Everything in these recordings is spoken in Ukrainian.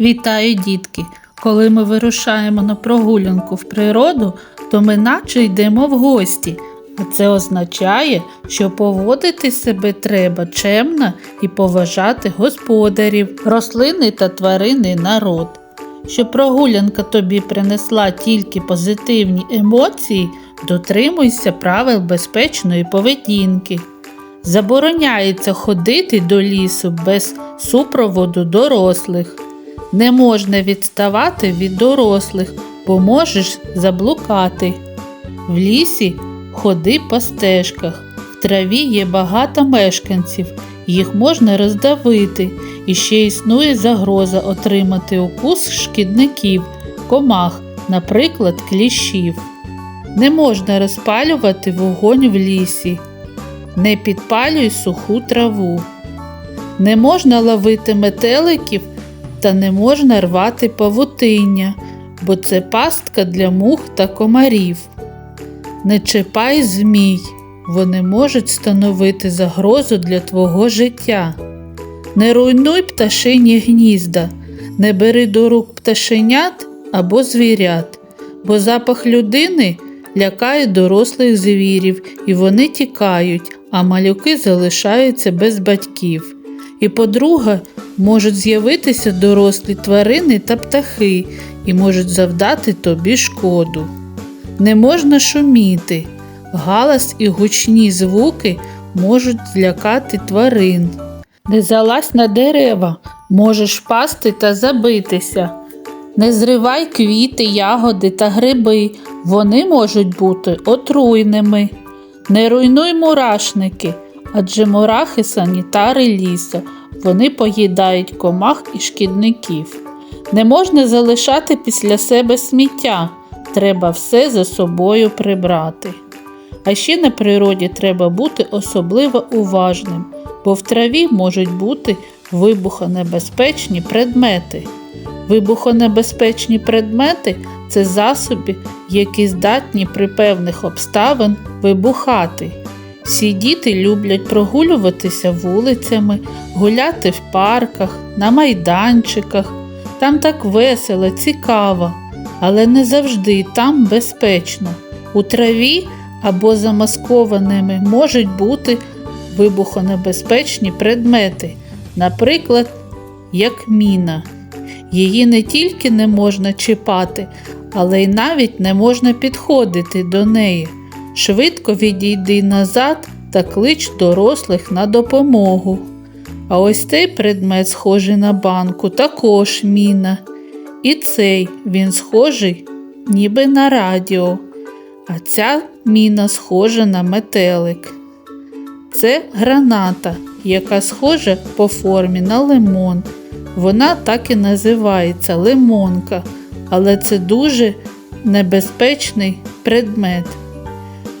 Вітаю, дітки! Коли ми вирушаємо на прогулянку в природу, то ми наче йдемо в гості. А це означає, що поводити себе треба чемно і поважати господарів, рослини та тварини народ. Щоб прогулянка тобі принесла тільки позитивні емоції, дотримуйся правил безпечної поведінки. Забороняється ходити до лісу без супроводу дорослих. Не можна відставати від дорослих, бо можеш заблукати. В лісі ходи по стежках. В траві є багато мешканців, їх можна роздавити, і ще існує загроза отримати укус шкідників, комах, наприклад, кліщів. Не можна розпалювати вогонь в лісі. Не підпалюй суху траву. Не можна ловити метеликів та не можна рвати павутиння, бо це пастка для мух та комарів. Не чіпай змій, вони можуть становити загрозу для твого життя. Не руйнуй пташині гнізда, не бери до рук пташенят або звірят, бо запах людини лякає дорослих звірів, і вони тікають, а малюки залишаються без батьків. І, по-друге, можуть з'явитися дорослі тварини та птахи і можуть завдати тобі шкоду. Не можна шуміти, галас і гучні звуки можуть злякати тварин. Не залазь на дерева, можеш впасти та забитися. Не зривай квіти, ягоди та гриби, вони можуть бути отруйними. Не руйнуй мурашники, адже мурахи санітари лісу, вони поїдають комах і шкідників. Не можна залишати після себе сміття, треба все за собою прибрати. А ще на природі треба бути особливо уважним, бо в траві можуть бути вибухонебезпечні предмети. Вибухонебезпечні предмети це засоби, які здатні при певних обставин вибухати. Всі діти люблять прогулюватися вулицями, гуляти в парках, на майданчиках. Там так весело, цікаво, але не завжди там безпечно. У траві або замаскованими можуть бути вибухонебезпечні предмети, наприклад, як міна. Її не тільки не можна чіпати, але й навіть не можна підходити до неї. Швидко відійди назад та клич дорослих на допомогу. А ось цей предмет, схожий на банку, також міна. І цей він схожий ніби на радіо, а ця міна схожа на метелик. Це граната, яка схожа по формі на лимон. Вона так і називається лимонка, але це дуже небезпечний предмет.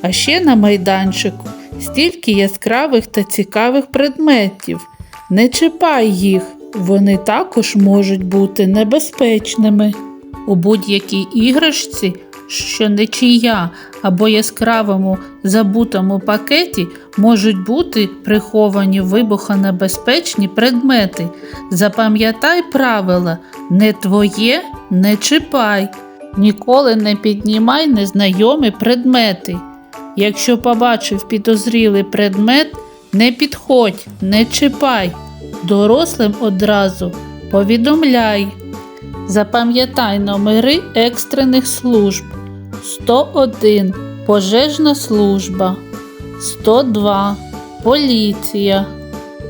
А ще на майданчику стільки яскравих та цікавих предметів. Не чіпай їх, вони також можуть бути небезпечними. У будь-якій іграшці, що не чия або яскравому забутому пакеті можуть бути приховані вибухонебезпечні предмети. Запам'ятай правила не твоє, не чіпай. Ніколи не піднімай незнайомі предмети. Якщо побачив підозрілий предмет, не підходь, не чіпай. Дорослим одразу повідомляй. Запам'ятай номери екстрених служб 101 Пожежна служба, 102 Поліція,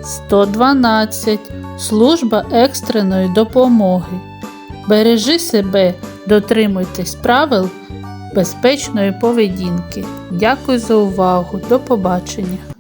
112 Служба екстреної допомоги. Бережи себе, дотримуйтесь правил безпечної поведінки. Дякую за увагу. До побачення!